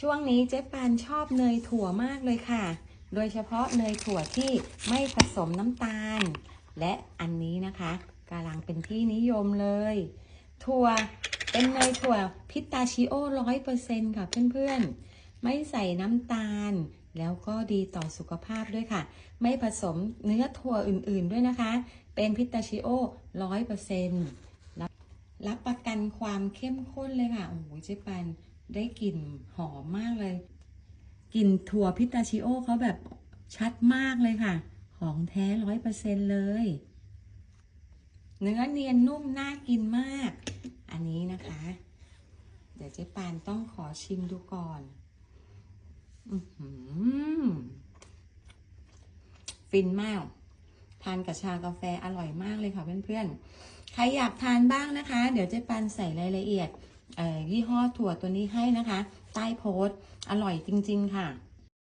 ช่วงนี้เจ๊ปานชอบเนยถั่วมากเลยค่ะ โดยเฉพาะเนยถั่วที่ไม่ผสมน้ำตาล และอันนี้นะคะกำลังเป็นที่นิยมเลย ถั่วเป็นเนยถั่วพิตาชิโอร้อยเปอร์เซ็นต์ค่ะเพื่อนๆ ไม่ใส่น้ำตาล แล้วก็ดีต่อสุขภาพด้วยค่ะ ไม่ผสมเนื้อถั่วอื่นๆด้วยนะคะ เป็นพิตาชิโอร้อยเปอร์เซ็นต์รับประกันความเข้มข้นเลยค่ะ โอ้โหเจ๊ปัน ได้กลิ่นหอมมากเลย กลิ่นถั่วพิตาชิโอเขาแบบชัดมากเลยค่ะ ของแท้ร้อยเปอร์เซ็นเลย เนื้อเนียนนุ่มน่ากินมาก อันนี้นะคะ เดี๋ยวเจ๊ปานต้องขอชิมดูก่อน อือหือฟินมาก ทานกับชากาแฟอร่อยมากเลยค่ะเพื่อนๆ ใครอยากทานบ้างนะคะ เดี๋ยวเจ๊ปันใส่รายละเอียด ยี่ห้อถั่วตัวนี้ให้นะคะ ใต้โพสต์อร่อยจริง ๆ ค่ะ